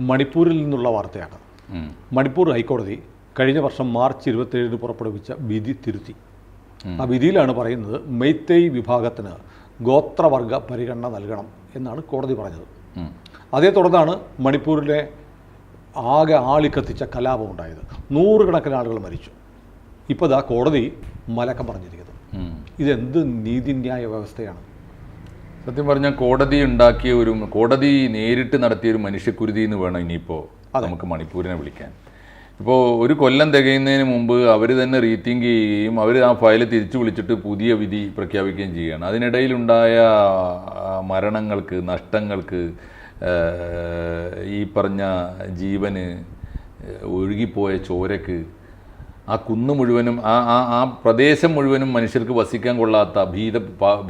മണിപ്പൂരിൽ നിന്നുള്ള വാർത്തയാണ്. മണിപ്പൂർ ഹൈക്കോടതി കഴിഞ്ഞ വർഷം മാർച്ച് ഇരുപത്തിയേഴിന് പുറപ്പെടുവിച്ച വിധി തിരുത്തി. ആ വിധിയിലാണ് പറയുന്നത് മെയ്ത്തേയ് വിഭാഗത്തിന് ഗോത്രവർഗ പരിഗണന നൽകണം എന്നാണ് കോടതി പറഞ്ഞത്. അതേ തുടർന്നാണ് മണിപ്പൂരിലെ ആകെ ആളിക്കത്തിച്ച കലാപം ഉണ്ടായത്. നൂറുകണക്കിന് ആളുകൾ മരിച്ചു. ഇപ്പോൾ ഇതാ കോടതി മലക്കം പറഞ്ഞിരിക്കുന്നത്. ഇതെന്ത് നീതിന്യായ വ്യവസ്ഥയാണ്. സത്യം പറഞ്ഞാൽ കോടതി ഉണ്ടാക്കിയ ഒരു കോടതി നേരിട്ട് നടത്തിയ ഒരു മനുഷ്യക്കുരുതി എന്ന് വേണം ഇനിയിപ്പോൾ നമുക്ക് മണിപ്പൂരിനെ വിളിക്കാൻ. ഇപ്പോൾ ഒരു കൊല്ലം തികയുന്നതിന് മുമ്പ് അവർ തന്നെ റീത്തിങ്ക് ചെയ്യുകയും അവർ ആ ഫയൽ തിരിച്ചു വിളിച്ചിട്ട് പുതിയ വിധി പ്രഖ്യാപിക്കുകയും ചെയ്യുകയാണ്. അതിനിടയിലുണ്ടായ മരണങ്ങൾക്ക് നഷ്ടങ്ങൾക്ക് ഈ പറഞ്ഞ ജീവന് ഒഴുകിപ്പോയ ചോരക്ക് ആ കുന്ന് മുഴുവനും ആ ആ ആ പ്രദേശം മുഴുവനും മനുഷ്യർക്ക് വസിക്കാൻ കൊള്ളാത്ത ഭീത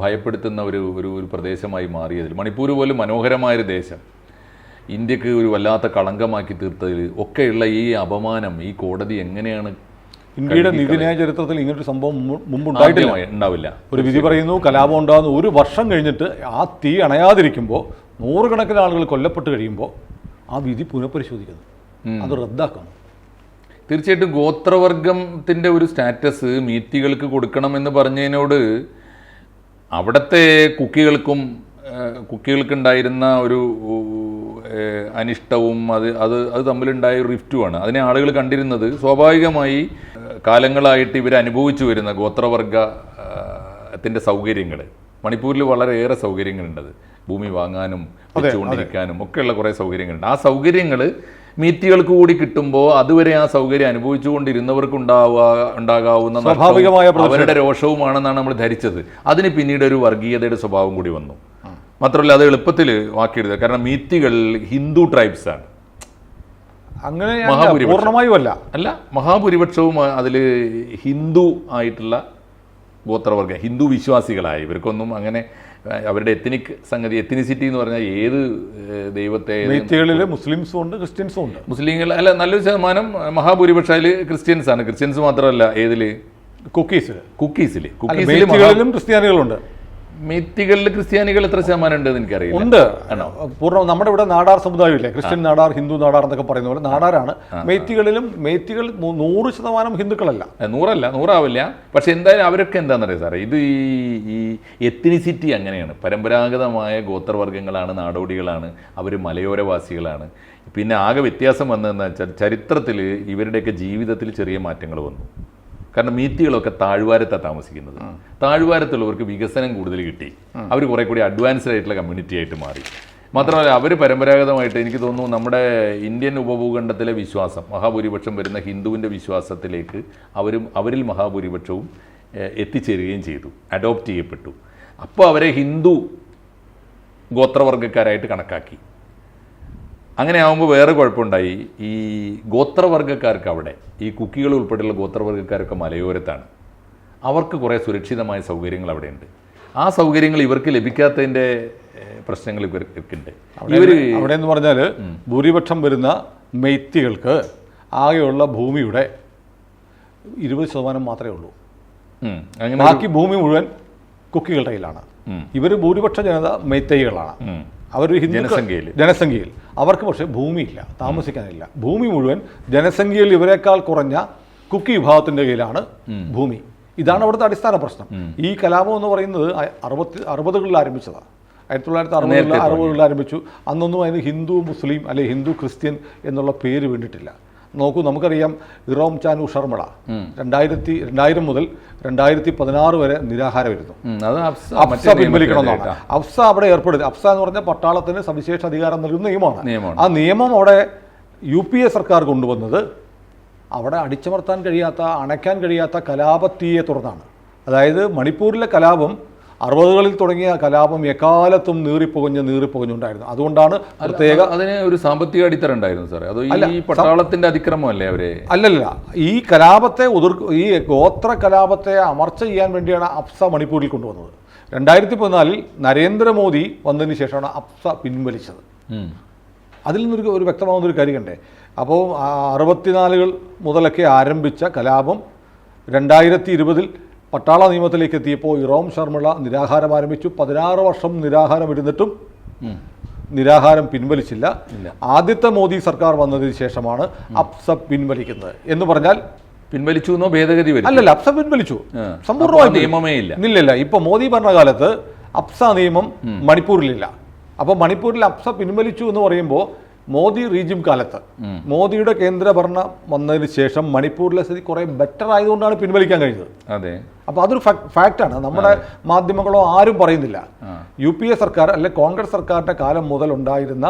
ഭയപ്പെടുത്തുന്ന ഒരു ഒരു ഒരു പ്രദേശമായി മാറിയതിൽ. മണിപ്പൂർ പോലും മനോഹരമായൊരു ദേശം. ഇന്ത്യയ്ക്ക് ഒരു വല്ലാത്ത കളങ്കമാക്കി തീർത്തതിൽ ഒക്കെയുള്ള ഈ അപമാനം ഈ കോടതി എങ്ങനെയാണ് ഇന്ത്യയുടെ നീതിന്യായ ചരിത്രത്തിൽ ഇങ്ങനൊരു സംഭവം മുമ്പ് ഉണ്ടായിട്ടില്ല ഉണ്ടാവില്ല. ഒരു വിധി പറയുന്നു കലാപം ഉണ്ടാകുന്ന ഒരു വർഷം കഴിഞ്ഞിട്ട് ആ തീ അണയാതിരിക്കുമ്പോൾ നൂറുകണക്കിന് ആളുകൾ കൊല്ലപ്പെട്ട് കഴിയുമ്പോൾ ആ വിധി പുനഃപരിശോധിക്കുന്നു. അത് റദ്ദാക്കുന്നു. തീർച്ചയായിട്ടും ഗോത്രവർഗത്തിന്റെ ഒരു സ്റ്റാറ്റസ് മീറ്റികൾക്ക് കൊടുക്കണം എന്ന് പറഞ്ഞതിനോട് അവിടുത്തെ കുക്കികൾക്കും കുക്കികൾക്കുണ്ടായിരുന്ന ഒരു അനിഷ്ടവും അത് അത് അത് തമ്മിലുണ്ടായ ഒരു റിഫ്റ്റുമാണ്. അതിനെ ആളുകൾ കണ്ടിരുന്നത് സ്വാഭാവികമായി കാലങ്ങളായിട്ട് ഇവർ അനുഭവിച്ചു വരുന്ന ഗോത്രവർഗത്തിന്റെ സൗകര്യങ്ങൾ മണിപ്പൂരിൽ വളരെയേറെ സൗകര്യങ്ങളുണ്ടത് ഭൂമി വാങ്ങാനും വെച്ചുകൊണ്ടിരിക്കാനും ഒക്കെയുള്ള കുറേ സൗകര്യങ്ങളുണ്ട്. ആ സൗകര്യങ്ങൾ മീറ്റുകൾക്ക് കൂടി കിട്ടുമ്പോൾ അതുവരെ ആ സൗകര്യം അനുഭവിച്ചുകൊണ്ടിരുന്നവർക്ക് ഉണ്ടാവുക ഉണ്ടാകാവുന്ന സ്വാഭാവികമായ. അവരുടെ രോഷവുമാണെന്നാണ് നമ്മൾ ധരിച്ചത്. അതിന് പിന്നീട് ഒരു വർഗീയതയുടെ സ്വഭാവം കൂടി വന്നു. മാത്രമല്ല അത് എളുപ്പത്തിൽ വാക്കിയെടുക്കുക കാരണം മീറ്റുകൾ ഹിന്ദു ട്രൈബ്സ് ആണ് അങ്ങനെ. പൂർണമായും അല്ല. അല്ല മഹാഭൂരിപക്ഷവും അതിൽ ഹിന്ദു ആയിട്ടുള്ള ഗോത്രവർഗ ഹിന്ദു വിശ്വാസികളായി ഇവർക്കൊന്നും അങ്ങനെ അവരുടെ എത്തനിക് സംഗതി എത്തിനിസിറ്റി എന്ന് പറഞ്ഞാൽ ഏത് ദൈവത്തെ മുസ്ലിംസും ഉണ്ട് ക്രിസ്ത്യൻസും ഉണ്ട്. മുസ്ലിങ്ങൾ അല്ല നല്ലൊരു ശതമാനം മഹാഭൂരിപക്ഷം അതിൽ ക്രിസ്ത്യൻസ് ആണ് ക്രിസ്ത്യൻസ് മാത്രമല്ല ഏതിൽ? കുക്കീസിൽ കുക്കീസിൽ കുക്കീസിലും കുക്കീസിൽ ക്രിസ്ത്യാനികളുണ്ട്. മെത്തികളിൽ ക്രിസ്ത്യാനികൾ എത്ര ശതമാനം ഉണ്ടെന്ന് എനിക്കറിയില്ല. ഉണ്ട്. പൂർണ നമ്മുടെ ഇവിടെ നാടാർ സമുദായമില്ലേ? ക്രിസ്ത്യൻ നാടാർ ഹിന്ദു നാടാർ എന്നൊക്കെ പറയുന്ന പോലെ നാടാരാണ്. മെയ്ത്തികളിലും മെയ്ത്തികൾ നൂറ് ശതമാനം ഹിന്ദുക്കളല്ല. നൂറല്ല നൂറാവില്ല. പക്ഷെ എന്തായാലും അവരൊക്കെ എന്താണെന്നറിയാം സാറേ? ഇത് ഈ ഈ എത്തിനിസിറ്റി അങ്ങനെയാണ്. പരമ്പരാഗതമായ ഗോത്രവർഗങ്ങളാണ് നാടോടികളാണ് അവർ മലയോരവാസികളാണ്. പിന്നെ ആകെ വ്യത്യാസം വന്നതെന്ന് വെച്ചാൽ ചരിത്രത്തിൽ ഇവരുടെയൊക്കെ ജീവിതത്തിൽ ചെറിയ മാറ്റങ്ങൾ വന്നു. കാരണം മീറ്റുകളൊക്കെ താഴ്വാരത്താണ് താമസിക്കുന്നത്. താഴ്വാരത്തുള്ളവർക്ക് വികസനം കൂടുതൽ കിട്ടി. അവർ കുറെ കൂടി അഡ്വാൻസ്ഡ് ആയിട്ടുള്ള കമ്മ്യൂണിറ്റി ആയിട്ട് മാറി. മാത്രമല്ല അവർ പരമ്പരാഗതമായിട്ട് എനിക്ക് തോന്നുന്നു നമ്മുടെ ഇന്ത്യൻ ഉപഭൂഖണ്ഡത്തിലെ വിശ്വാസം മഹാഭൂരിപക്ഷം വരുന്ന ഹിന്ദുവിന്റെ വിശ്വാസത്തിലേക്ക് അവരും അവരിൽ മഹാഭൂരിപക്ഷവും എത്തിച്ചേരുകയും ചെയ്തു അഡോപ്റ്റ് ചെയ്യപ്പെട്ടു. അപ്പോൾ അവരെ ഹിന്ദു ഗോത്രവർഗക്കാരായിട്ട് കണക്കാക്കി. അങ്ങനെ ആകുമ്പോൾ വേറെ കുഴപ്പമുണ്ടായി. ഈ ഗോത്രവർഗക്കാർക്ക് അവിടെ ഈ കുക്കികൾ ഉൾപ്പെടെയുള്ള ഗോത്രവർഗക്കാരൊക്കെ മലയോരത്താണ്. അവർക്ക് കുറേ സുരക്ഷിതമായ സൗകര്യങ്ങൾ അവിടെയുണ്ട്. ആ സൗകര്യങ്ങൾ ഇവർക്ക് ലഭിക്കാത്തതിന്റെ പ്രശ്നങ്ങൾ ഇവർക്കുണ്ട്. ഇവർ അവിടെ എന്ന് പറഞ്ഞാൽ ഭൂരിപക്ഷം വരുന്ന മെയ്ത്തികൾക്ക് ആകെയുള്ള ഭൂമിയുടെ ഇരുപത് ശതമാനം മാത്രമേ ഉള്ളൂ. അങ്ങനെ ബാക്കി ഭൂമി മുഴുവൻ കുക്കികളുടെ കയ്യിലാണ്. ഇവർ ഭൂരിപക്ഷ ജനത മെയ്ത്തൈകളാണ്. അവർ ഹിന്ദു ജനസംഖ്യയിൽ. ജനസംഖ്യയിൽ. അവർക്ക് പക്ഷേ ഭൂമിയില്ല താമസിക്കാനില്ല. ഭൂമി മുഴുവൻ ജനസംഖ്യയിൽ ഇവരെക്കാൾ കുറഞ്ഞ കുക്കി വിഭാഗത്തിന്റെ കയ്യിലാണ് ഭൂമി. ഇതാണ് അവിടുത്തെ അടിസ്ഥാന പ്രശ്നം. ഈ കലാപം എന്ന് പറയുന്നത് അറുപത്തി അറുപതുകളിൽ ആരംഭിച്ചതാണ് ആയിരത്തി തൊള്ളായിരത്തി അറുപതുകളിൽ അറുപതുകളിൽ ആരംഭിച്ചു. അന്നൊന്നും അതിന് ഹിന്ദു മുസ്ലിം അല്ലെ ഹിന്ദു ക്രിസ്ത്യൻ എന്നുള്ള പേര് വേണ്ടിയിട്ടില്ല. നോക്കൂ നമുക്കറിയാം ഇറോം ചാനു ശർമ്മള രണ്ടായിരത്തി രണ്ടായിരം മുതൽ രണ്ടായിരത്തി പതിനാറ് വരെ നിരാഹാരമായിരുന്നു അഫ്സ പിൻവലിക്കണമെന്നാണ്. അഫ്സ അവിടെ ഏർപ്പെടുത്തി. അഫ്സ എന്ന് പറഞ്ഞാൽ പട്ടാളത്തിന് സവിശേഷ അധികാരം നൽകുന്ന നിയമമാണ്. നിയമമാണ്. ആ നിയമം അവിടെ യു പി എ സർക്കാർ കൊണ്ടുവന്നത് അവിടെ അടിച്ചമർത്താൻ കഴിയാത്ത അണയ്ക്കാൻ കഴിയാത്ത കലാപത്തീയെ തുടർന്നാണ്. അതായത് മണിപ്പൂരിലെ കലാപം അറുപതുകളിൽ തുടങ്ങിയ കലാപം എക്കാലത്തും നീറിപ്പുകഞ്ഞ് നീറിപ്പുകഞ്ഞുണ്ടായിരുന്നു. അതുകൊണ്ടാണ് പ്രത്യേക അതിന് ഒരു സാമ്പത്തിക അടിത്തറ ഉണ്ടായിരുന്നു സാറേ. അത് ഈ പട്ടാളത്തിന്റെ അതിക്രമമല്ലേ അവരെ? അല്ലല്ല ഈ കലാപത്തെ ഉതിർ ഈ ഗോത്ര കലാപത്തെ അമർച്ച ചെയ്യാൻ വേണ്ടിയാണ് അപ്സ മണിപ്പൂരിൽ കൊണ്ടുവന്നത്. രണ്ടായിരത്തി പതിനാലിൽ നരേന്ദ്രമോദി വന്നതിന് ശേഷമാണ് അപ്സ പിൻവലിച്ചത്. അതിൽ നിന്നൊരു ഒരു വ്യക്തമാകുന്നൊരു കാര്യം കണ്ടേ. അപ്പോൾ അറുപത്തിനാലുകൾ മുതലൊക്കെ ആരംഭിച്ച കലാപം രണ്ടായിരത്തി ഇരുപതിൽ പട്ടാള നിയമത്തിലേക്ക് എത്തിയപ്പോൾ ഇറോം ശർമ്മള നിരാഹാരം ആരംഭിച്ചു. പതിനാറ് വർഷം നിരാഹാരം ഇരുന്നിട്ടും നിരാഹാരം പിൻവലിച്ചില്ല. ആദ്യത്തെ മോദി സർക്കാർ വന്നതിന് ശേഷമാണ് അപ്സ പിൻവലിക്കുന്നത്. എന്ന് പറഞ്ഞാൽ പിൻവലിച്ചു എന്നോ ഭേദഗതി വരും അല്ലല്ല അപ്സ പിൻവലിച്ചു. സമ്പൂർണമായി നിയമമേ ഇല്ല. ഇല്ലല്ല. ഇപ്പൊ മോദി ഭരണകാലത്ത് അപ്സ നിയമം മണിപ്പൂരിലില്ല. അപ്പൊ മണിപ്പൂരിൽ അപ്സ പിൻവലിച്ചു എന്ന് പറയുമ്പോൾ മോദി റീജിം കാലത്ത്. മോദിയുടെ കേന്ദ്ര ഭരണം വന്നതിന് ശേഷം മണിപ്പൂരിലെ സ്ഥിതി കുറെ ബെറ്റർ ആയതുകൊണ്ടാണ് പിൻവലിക്കാൻ കഴിഞ്ഞത്. അതെ. അപ്പോൾ അതൊരു ഫാക്റ്റാണ് നമ്മുടെ മാധ്യമങ്ങളോ ആരും പറയുന്നില്ല. യു പി എ സർക്കാർ അല്ലെ കോൺഗ്രസ് സർക്കാരിന്റെ കാലം മുതൽ ഉണ്ടായിരുന്ന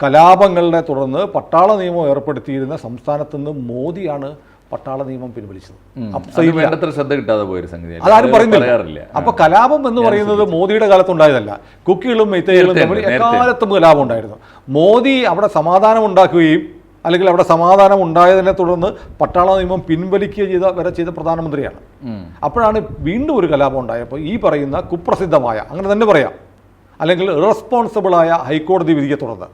കലാപങ്ങളെ തുടർന്ന് പട്ടാള നിയമം ഏർപ്പെടുത്തിയിരുന്ന സംസ്ഥാനത്ത് നിന്ന് മോദിയാണ് പട്ടാള നിയമം പിൻവലിച്ചത് ശ്രദ്ധ കിട്ടാതെ പോയൊരു സംഗതി അതാരും പറയുന്നില്ല. അപ്പൊ കലാപം എന്ന് പറയുന്നത് മോദിയുടെ കാലത്തുണ്ടായതല്ല. കുക്കികളും നേരത്തെ തമ്മിൽ എക്കാലത്തും കലാപം ഉണ്ടായിരുന്നു. മോദി അവിടെ സമാധാനം ഉണ്ടാക്കുകയും അല്ലെങ്കിൽ അവിടെ സമാധാനം ഉണ്ടായതിനെ തുടർന്ന് പട്ടാള നിയമം പിൻവലിക്കുകയും ചെയ്ത വരെ ചെയ്ത പ്രധാനമന്ത്രിയാണ്. അപ്പോഴാണ് വീണ്ടും ഒരു കലാപം ഉണ്ടായപ്പോൾ ഈ പറയുന്ന കുപ്രസിദ്ധമായ അങ്ങനെ തന്നെ പറയാം അല്ലെങ്കിൽ ഇറസ്പോൺസിബിളായ ഹൈക്കോടതി വിധിയെ തുടർന്ന്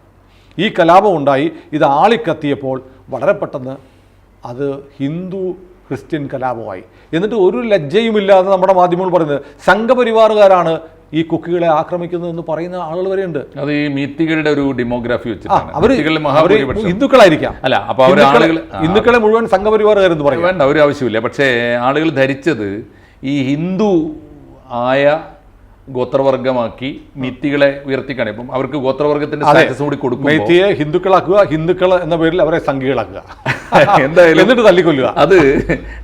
ഈ കലാപം ഉണ്ടായി. ഇത് ആളിക്കത്തിയപ്പോൾ വളരെ പെട്ടെന്ന് അത് ഹിന്ദു ക്രിസ്ത്യൻ കലാപമായി. എന്നിട്ട് ഒരു ലജ്ജയുമില്ലാതെ നമ്മുടെ മാധ്യമങ്ങൾ പറയുന്നത് സംഘപരിവാറുകാരാണ് ഈ കുക്കികളെ ആക്രമിക്കുന്നത് എന്ന് പറയുന്ന ആളുകൾ വരെയുണ്ട്. അത് ഈ മീത്തികളുടെ ഒരു ഡെമോഗ്രാഫി വെച്ചിട്ടാണ്. ഹിന്ദുക്കളായിരിക്കാം. അല്ല അപ്പൊ അവർ ആളുകൾ ഹിന്ദുക്കളെ മുഴുവൻ സംഘപരിവാറുകാരെന്ന് പറയും. വേണ്ട ഒരു ആവശ്യമില്ല. പക്ഷേ ആളുകൾ ധരിച്ചത് ഈ ഹിന്ദു ആയ ഗോത്രവർഗമാക്കി മിത്തികളെ ഉയർത്തിക്കാണ്. ഇപ്പം അവർക്ക് ഗോത്രവർഗത്തിന്റെ സ്റ്റാറ്റസ് കൂടി കൊടുക്കും ഹിന്ദുക്കളാക്കുക ഹിന്ദുക്കൾ എന്ന പേരിൽ അവരെ സംഘികളാക്കുക. എന്തായാലും എന്നിട്ട് തല്ലിക്കൊല്ലുക. അത്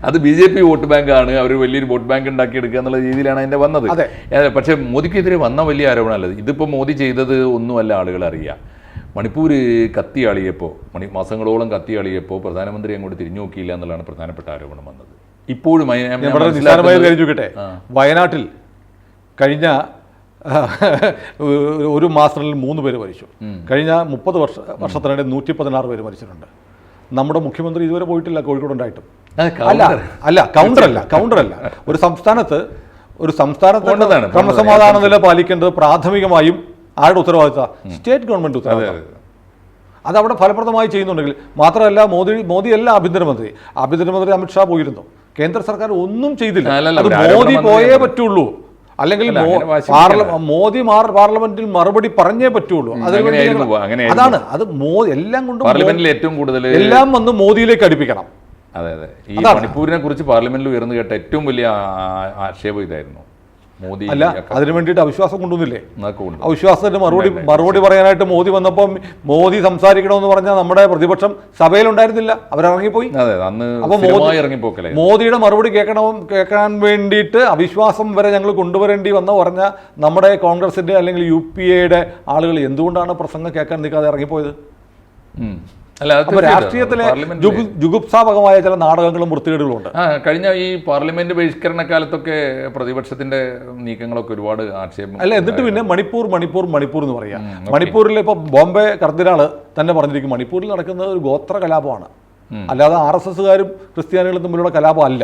അത് B J P vote bank ആണ്. അവർ വലിയൊരു വോട്ട് ബാങ്ക് ഉണ്ടാക്കിയെടുക്കുക എന്നുള്ള രീതിയിലാണ് അതിന്റെ വന്നത്. പക്ഷേ മോദിക്കെതിരെ വന്ന വലിയ ആരോപണമല്ല ഇതിപ്പോ മോദി ചെയ്തത് ഒന്നുമല്ല ആളുകൾ അറിയുക. മണിപ്പൂർ കത്തിയാളിയപ്പോൾ മണി മാസങ്ങളോളം കത്തിയാളിയപ്പോൾ പ്രധാനമന്ത്രി അങ്ങോട്ട് തിരിഞ്ഞു നോക്കിയില്ല എന്നുള്ളതാണ് പ്രധാനപ്പെട്ട ആരോപണം വന്നത്. ഇപ്പോഴും ചോദിക്കട്ടെ. വയനാട്ടിൽ കഴിഞ്ഞ ഒരു മാസത്തിൽ മൂന്ന് പേര് മരിച്ചു. കഴിഞ്ഞ മുപ്പത് വർഷ വർഷത്തിനിടെ നൂറ്റി പതിനാറ് പേര് മരിച്ചിട്ടുണ്ട്. നമ്മുടെ മുഖ്യമന്ത്രി ഇതുവരെ പോയിട്ടില്ല കോഴിക്കോട് ഉണ്ടായിട്ടും അല്ല അല്ല കൗണ്ടർ അല്ല കൗണ്ടർ അല്ല ഒരു സംസ്ഥാനത്ത് ഒരു സംസ്ഥാനത്ത് ക്രമസമാധാന നില പാലിക്കേണ്ടത് പ്രാഥമികമായും ആരുടെ ഉത്തരവാദിത്ത സ്റ്റേറ്റ് ഗവൺമെന്റ് ഉത്തരവാദിത്തം അതവിടെ ഫലപ്രദമായി ചെയ്യുന്നുണ്ടെങ്കിൽ മാത്രമല്ല മോദി മോദിയല്ല ആഭ്യന്തരമന്ത്രി. ആഭ്യന്തരമന്ത്രി അമിത്ഷാ പോയിരുന്നു. കേന്ദ്ര സർക്കാർ ഒന്നും ചെയ്തില്ല. അത് മോദി പോയേ പറ്റുള്ളൂ. അല്ലെങ്കിൽ. മോദി പാർലമെന്റിൽ മറുപടി പറഞ്ഞേ പറ്റുള്ളൂ. അതാണ്. അത് മോദി എല്ലാം കൊണ്ടും പാർലമെന്റിൽ ഏറ്റവും കൂടുതൽ എല്ലാം വന്ന് മോദിയിലേക്ക് അടുപ്പിക്കണം. അതെ അതെ. ഈ മണിപ്പൂരിനെ കുറിച്ച് പാർലമെന്റിൽ ഉയർന്നു കേട്ട ഏറ്റവും വലിയ ആക്ഷേപം ഇതായിരുന്നു. മോദി അല്ല അതിനു വേണ്ടിയിട്ട് അവിശ്വാസം കൊണ്ടുവന്നില്ലേ? അവിശ്വാസത്തിന്റെ അവിശ്വാസത്തിന് മറുപടി മറുപടി പറയാനായിട്ട് മോദി വന്നപ്പോൾ മോദി സംസാരിക്കണമെന്ന് പറഞ്ഞാൽ നമ്മുടെ പ്രതിപക്ഷം സഭയിലുണ്ടായിരുന്നില്ല. അവരിറങ്ങിപ്പോയി. അതെ അന്ന് അപ്പൊ മോദി- മോദിയുടെ മറുപടി കേൾക്കണം കേൾക്കാൻ വേണ്ടിയിട്ട് അവിശ്വാസം വരെ ഞങ്ങൾ കൊണ്ടുവരേണ്ടി വന്ന പറഞ്ഞ നമ്മുടെ കോൺഗ്രസിന്റെ അല്ലെങ്കിൽ യു പി എയുടെ ആളുകൾ എന്തുകൊണ്ടാണ് പ്രസംഗം കേൾക്കാൻ നിൽക്കാതെ ഇറങ്ങിപ്പോയത്? അപ്പൊ. രാഷ്ട്രീയത്തിലെ ജുഗുപ്സാപകമായ ചില നാടകങ്ങളും വൃത്തികേടുകളും ഉണ്ട് കഴിഞ്ഞ ഈ പാർലമെന്റ് ബഹിഷ്കരണ കാലത്തൊക്കെ പ്രതിപക്ഷത്തിന്റെ നീക്കങ്ങളൊക്കെ ഒരുപാട് ആക്ഷേപം അല്ല എന്നിട്ട് പിന്നെ മണിപ്പൂർ മണിപ്പൂർ മണിപ്പൂർ എന്ന് പറയാം മണിപ്പൂരിലെ ഇപ്പൊ ബോംബെ കർദിനാൾ തന്നെ പറഞ്ഞിരിക്കും മണിപ്പൂരിൽ നടക്കുന്ന ഒരു ഗോത്ര കലാപമാണ്. അല്ലാതെ ആർ എസ് എസുകാരും ക്രിസ്ത്യാനികളും തമ്മിലുള്ള കലാപം അല്ല.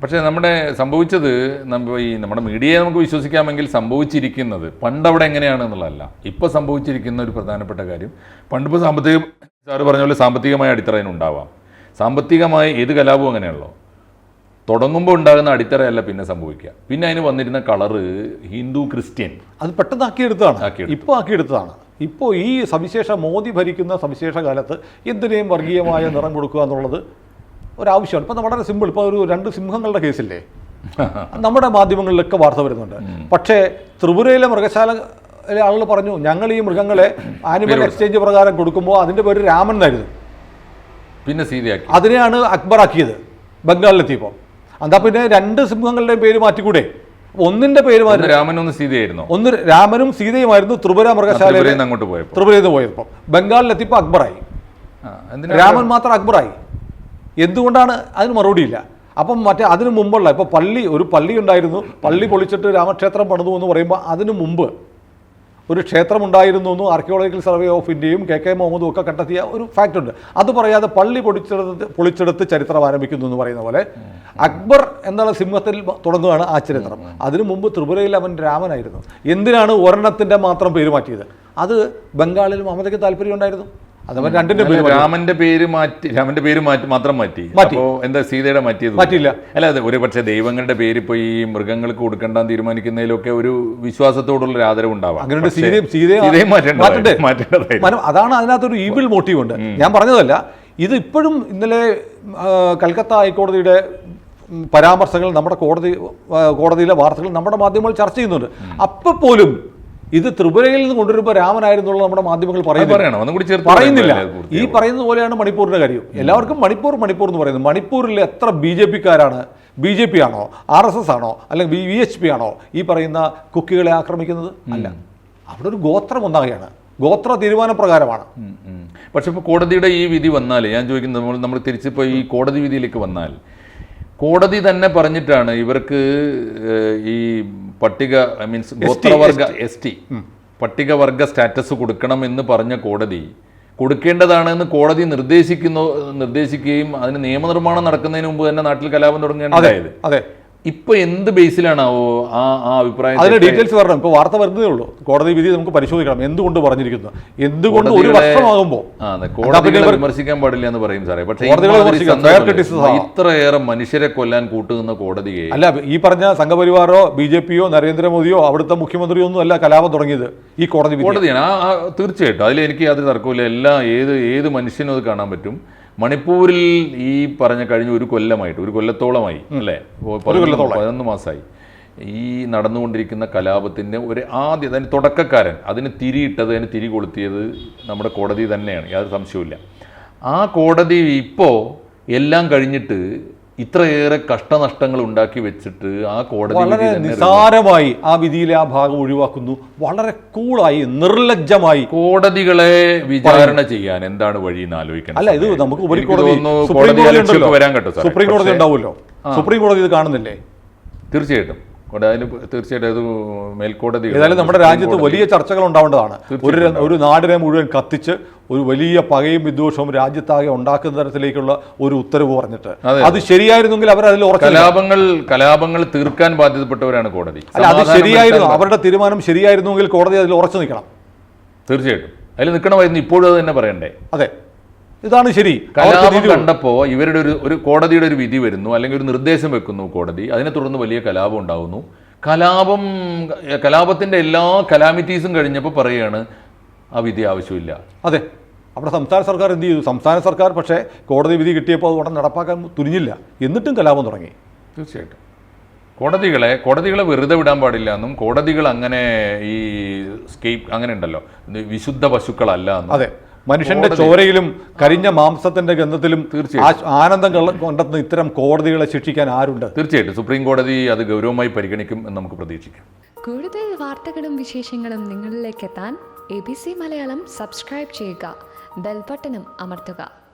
പക്ഷേ നമ്മുടെ സംഭവിച്ചത് ഈ നമ്മുടെ മീഡിയയെ നമുക്ക് വിശ്വസിക്കാമെങ്കിൽ സംഭവിച്ചിരിക്കുന്നത് പണ്ടവിടെ എങ്ങനെയാണ് എന്നുള്ളതല്ല. ഇപ്പോൾ സംഭവിച്ചിരിക്കുന്ന ഒരു പ്രധാനപ്പെട്ട കാര്യം പണ്ടിപ്പോൾ സാമ്പത്തിക സാറ് പറഞ്ഞ പോലെ സാമ്പത്തികമായ അടിത്തറ ഉണ്ടാവാം സാമ്പത്തികമായ ഏത് കലാപവും അങ്ങനെയാണല്ലോ. തുടങ്ങുമ്പോൾ ഉണ്ടാകുന്ന അടിത്തറയല്ല പിന്നെ സംഭവിക്കുക. പിന്നെ അതിന് വന്നിരുന്ന കളറ് ഹിന്ദു ക്രിസ്ത്യൻ. അത് പെട്ടെന്ന് ആക്കിയെടുത്തതാണ് ഇപ്പോൾ ആക്കിയെടുത്തതാണ്. ഇപ്പോൾ ഈ സവിശേഷ മോദി ഭരിക്കുന്ന സവിശേഷ കാലത്ത് എന്തിനേയും വർഗീയമായ നിറം കൊടുക്കുക എന്നുള്ളത് ഒരാവശ്യമാണ്. ഇപ്പം വളരെ സിമ്പിൾ. ഇപ്പോൾ ഒരു രണ്ട് സിംഹങ്ങളുടെ കേസില്ലേ? നമ്മുടെ മാധ്യമങ്ങളിലൊക്കെ വാർത്ത വരുന്നുണ്ട്. പക്ഷേ ത്രിപുരയിലെ മൃഗശാല ആളുകൾ പറഞ്ഞു ഞങ്ങൾ ഈ മൃഗങ്ങളെ ആനിമൽ എക്സ്ചേഞ്ച് പ്രകാരം കൊടുക്കുമ്പോൾ അതിന്റെ പേര് രാമൻ എന്നായിരുന്നു. പിന്നെ സീതയാക്കി. അതിനെയാണ് അക്ബർ ആക്കിയത് ബംഗാളിലെത്തിയപ്പോൾ എന്താ പിന്നെ രണ്ട് സിംഹങ്ങളുടെയും പേര് മാറ്റിക്കൂടെ? ഒന്നിന്റെ പേര് മാറ്റി രാമനും സീതയായിരുന്നോ. ഒന്ന് രാമനും സീതയുമായിരുന്നു ത്രിപുര മൃഗശാല അങ്ങോട്ട് പോയപ്പോൾ ത്രിപുരയിൽ നിന്ന് പോയപ്പോൾ ബംഗാളിലെത്തിയപ്പോൾ അക്ബറായി. രാമൻ മാത്രം അക്ബറായി. എന്തുകൊണ്ടാണ് അതിന് മറുപടിയില്ല അപ്പം മറ്റേ അതിനു മുമ്പുള്ള ഇപ്പോൾ പള്ളി ഒരു പള്ളി ഉണ്ടായിരുന്നു. പള്ളി പൊളിച്ചിട്ട് രാമക്ഷേത്രം പണിതു എന്ന് പറയുമ്പോൾ അതിനു മുമ്പ് ഒരു ക്ഷേത്രം ഉണ്ടായിരുന്നു എന്നും ആർക്കിയോളജിക്കൽ സർവേ ഓഫ് ഇന്ത്യയും കെ കെ മുഹമ്മദും ഒക്കെ കണ്ടെത്തിയ ഒരു ഫാക്റ്റ് ഉണ്ട്. അത് പറയാതെ പള്ളി പൊളിച്ചെടുത്ത് പൊളിച്ചെടുത്ത് ചരിത്രം ആരംഭിക്കുന്നു എന്ന് പറയുന്ന പോലെ അക്ബർ എന്നുള്ള സിംഹത്തിൽ തുടങ്ങുകയാണ് ആ ചരിത്രം. അതിനു മുമ്പ് ത്രിപുരയിൽ അവൻ രാമനായിരുന്നു. എന്തിനാണ് ഒരെണ്ണത്തിന്റെ മാത്രം പേര് മാറ്റിയത്? അത് ബംഗാളിൽ മമതയ്ക്ക് താല്പര്യം ഉണ്ടായിരുന്നു. രണ്ടിന്റെ പേര് രാമന്റെ പേര് മാറ്റി രാമന്റെ പേര് മാറ്റി മാത്രം മാറ്റി. അപ്പോ എന്താ സീതയുടെ മാറ്റിയത്? മാറ്റിയില്ല. അല്ല അതെ ഒരു പക്ഷേ ദൈവങ്ങളുടെ പേര് ഇപ്പൊ ഈ മൃഗങ്ങൾക്ക് കൊടുക്കണ്ടെന്ന് തീരുമാനിക്കുന്നതിലൊക്കെ ഒരു വിശ്വാസത്തോടുള്ള ഒരു ആദരവ് ഉണ്ടാവാം. അങ്ങനെ സീതയും സീതയും സീതയും മാറ്റേണ്ടതായി- മാറ്റണ്ടേ? മാറ്റേണ്ടതായി. മനം- അതാണ് അതിനകത്തൊരു ഈവിൾ മോട്ടീവ് ഉണ്ട്. ഞാൻ പറഞ്ഞതല്ല ഇത് ഇപ്പോഴും ഇന്നലെ കൽക്കത്ത ഹൈക്കോടതിയുടെ പരാമർശങ്ങൾ നമ്മുടെ കോടതി കോടതിയിലെ വാർത്തകൾ നമ്മുടെ മാധ്യമങ്ങൾ ചർച്ച ചെയ്യുന്നുണ്ട്. അപ്പോൾ പോലും ഇത് ത്രിപുരയിൽ നിന്ന് കൊണ്ടുവരുമ്പോൾ രാമനായിരുന്നുള്ള നമ്മുടെ മാധ്യമങ്ങൾ പറയുന്നു പറയുന്നില്ല. ഈ. പറയുന്നത് പോലെയാണ് മണിപ്പൂരിന്റെ കാര്യം. എല്ലാവർക്കും മണിപ്പൂർ മണിപ്പൂർ എന്ന് പറയുന്നത് മണിപ്പൂരിൽ എത്ര ബി ജെ പിക്കാരാണ്? ബി ജെ പി ആണോ ആർ എസ് എസ് ആണോ? അല്ലെങ്കിൽ വി വി എച്ച് പി ആണോ? ഈ പറയുന്ന കുക്കികളെ ആക്രമിക്കുന്നത്? അല്ല. അവിടെ ഒരു ഗോത്രം ഒന്നാകെയാണ്. ഗോത്ര തീരുമാനപ്രകാരമാണ്. പക്ഷെ ഇപ്പോൾ കോടതിയുടെ ഈ വിധി വന്നാൽ ഞാൻ ചോദിക്കുന്നത് നമ്മൾ നമ്മൾ തിരിച്ചിപ്പോൾ ഈ കോടതി വിധിയിലേക്ക് വന്നാൽ കോടതി തന്നെ പറഞ്ഞിട്ടാണ് ഇവർക്ക് ഈ പട്ടിക ഐ മീൻസ് ഗോത്രവർഗ എസ് ടി. പട്ടികവർഗ സ്റ്റാറ്റസ് കൊടുക്കണം എന്ന് പറഞ്ഞ കോടതി. കൊടുക്കേണ്ടതാണ് എന്ന് കോടതി നിർദ്ദേശിക്കുന്നു നിർദ്ദേശിക്കുകയും അതിന് നിയമനിർമ്മാണം നടക്കുന്നതിന് മുമ്പ് തന്നെ നാട്ടിൽ കലാപം തുടങ്ങേണ്ടതായത് അതെ. ഇപ്പൊ എന്ത് ബേസിലാണ് ആ ആ അഭിപ്രായം അതിന്റെ ഡീറ്റെയിൽസ് വരണം ഇപ്പൊ വാർത്ത വരുന്നതേ ഉള്ളൂ. കോടതി വിധി നമുക്ക് പരിശോധിക്കണം. എന്തുകൊണ്ട് പറഞ്ഞിരിക്കുന്നു? എന്തുകൊണ്ട് ഒരു വർഷമാകുമ്പോൾ? കോടതികളെ വിമർശിക്കാൻ പാടില്ല എന്ന് പറയും സാറേ. പക്ഷേ. ഇത്രയേറെ മനുഷ്യരെ കൊല്ലാൻ കൂട്ടുന്ന കോടതിയെ അല്ല ഈ പറഞ്ഞ സംഘപരിവാറോ ബി ജെ പിയോ നരേന്ദ്രമോദിയോ അവിടുത്തെ മുഖ്യമന്ത്രിയോ ഒന്നും അല്ല കലാപം തുടങ്ങിയത് ഈ കോടതി കോടതിയാണ്. തീർച്ചയായിട്ടും. അതിൽ എനിക്ക് യാതൊരു തർക്കമില്ല എല്ലാ ഏത് ഏത് മനുഷ്യനും അത് കാണാൻ പറ്റും. മണിപ്പൂരിൽ ഈ പറഞ്ഞ കഴിഞ്ഞ ഒരു കൊല്ലമായിട്ട് ഒരു കൊല്ലത്തോളമായി അല്ലേ? പതിനൊന്ന് മാസമായി. ഈ നടന്നുകൊണ്ടിരിക്കുന്ന കലാപത്തിന്റെ ഒരു ആദ്യ അതിന് തുടക്കക്കാരൻ അതിന് തിരിയിട്ടത് അതിന് തിരി കൊളുത്തിയത് നമ്മുടെ കോടതി തന്നെയാണ് യാതൊരു സംശയവുമില്ല. ആ കോടതി ഇപ്പോൾ എല്ലാം കഴിഞ്ഞിട്ട് ഇത്രയേറെ കഷ്ടനഷ്ടങ്ങൾ ഉണ്ടാക്കി വെച്ചിട്ട് ആ കോടതി വളരെ നിസാരമായി ആ വിധിയിലെ ആ ഭാഗം ഒഴിവാക്കുന്നു. വളരെ കൂളായി നിർലജ്ജമായി കോടതികളെ വിചാരണ ചെയ്യാൻ എന്താണ് വഴി എന്ന് ആലോചിക്കണം അല്ല ഇത് നമുക്ക് സുപ്രീം കോടതി ഉണ്ടാവുമല്ലോ. സുപ്രീം കോടതി ഇത് കാണുന്നില്ലേ? തീർച്ചയായിട്ടും. കോടതി അതിന് തീർച്ചയായിട്ടും അത് മേൽക്കോടതി ഏതായാലും നമ്മുടെ രാജ്യത്ത് വലിയ ചർച്ചകൾ ഉണ്ടാവേണ്ടതാണ്. ഒരു ഒരു നാടിനെ മുഴുവൻ കത്തിച്ച് ഒരു വലിയ പകയും വിദ്വേഷവും രാജ്യത്താകെ ഉണ്ടാക്കുന്ന തരത്തിലേക്കുള്ള ഒരു ഉത്തരവ് പറഞ്ഞിട്ട്. അത്. ശരിയായിരുന്നെങ്കിൽ അവർ അതിൽ കലാപങ്ങൾ കലാപങ്ങൾ തീർക്കാൻ ബാധ്യതപ്പെട്ടവരാണ് കോടതി. അല്ല അത് ശരിയായിരുന്നു. അവരുടെ തീരുമാനം ശരിയായിരുന്നെങ്കിൽ കോടതി അതിൽ ഉറച്ചു നിൽക്കണം. തീർച്ചയായിട്ടും. അതിൽ നിൽക്കണമായിരുന്നു ഇപ്പോഴും അത് തന്നെ പറയണ്ടേ? അതെ. ഇതാണ് ശരി. കലാപം നീതി കണ്ടപ്പോ ഇവരുടെ ഒരു ഒരു കോടതിയുടെ ഒരു വിധി വരുന്നു അല്ലെങ്കിൽ ഒരു നിർദ്ദേശം വെക്കുന്നു കോടതി. അതിനെ തുടർന്ന് വലിയ കലാപം ഉണ്ടാകുന്നു കലാപം കലാപത്തിന്റെ എല്ലാ കലാമിറ്റീസും കഴിഞ്ഞപ്പോൾ പറയുകയാണ് ആ വിധി ആവശ്യമില്ല. അതെ. അവിടെ സംസ്ഥാന സർക്കാർ എന്ത് ചെയ്തു? സംസ്ഥാന സർക്കാർ പക്ഷേ കോടതി വിധി കിട്ടിയപ്പോൾ അത് ഉടൻ നടപ്പാക്കാൻ തുനിഞ്ഞില്ല. എന്നിട്ടും കലാപം തുടങ്ങി. തീർച്ചയായിട്ടും. കോടതികളെ കോടതികളെ വെറുതെ വിടാൻ പാടില്ല എന്നും കോടതികൾ അങ്ങനെ ഈ സ്കേപ്പ് അങ്ങനെ ഉണ്ടല്ലോ. വിശുദ്ധ പശുക്കളല്ല എന്നും. അതെ. മനുഷ്യന്റെ ചോരയിലും കരിഞ്ഞ മാംസത്തിന്റെ ഗന്ധത്തിലും തീർച്ചയായും ആനന്ദം കണ്ടെത്തുന്ന ഇത്തരം കോടതികളെ ശിക്ഷിക്കാൻ ആരുണ്ട്? തീർച്ചയായിട്ടും. സുപ്രീം കോടതി അത് ഗൗരവമായി പരിഗണിക്കും എന്ന് നമുക്ക് പ്രതീക്ഷിക്കാം. കൂടുതൽ വാർത്തകളും വിശേഷങ്ങളും നിങ്ങളിലേക്ക് എത്താൻ A B C Malayalam subscribe ചെയ്യുക. ബെൽബട്ടനും അമർത്തുക.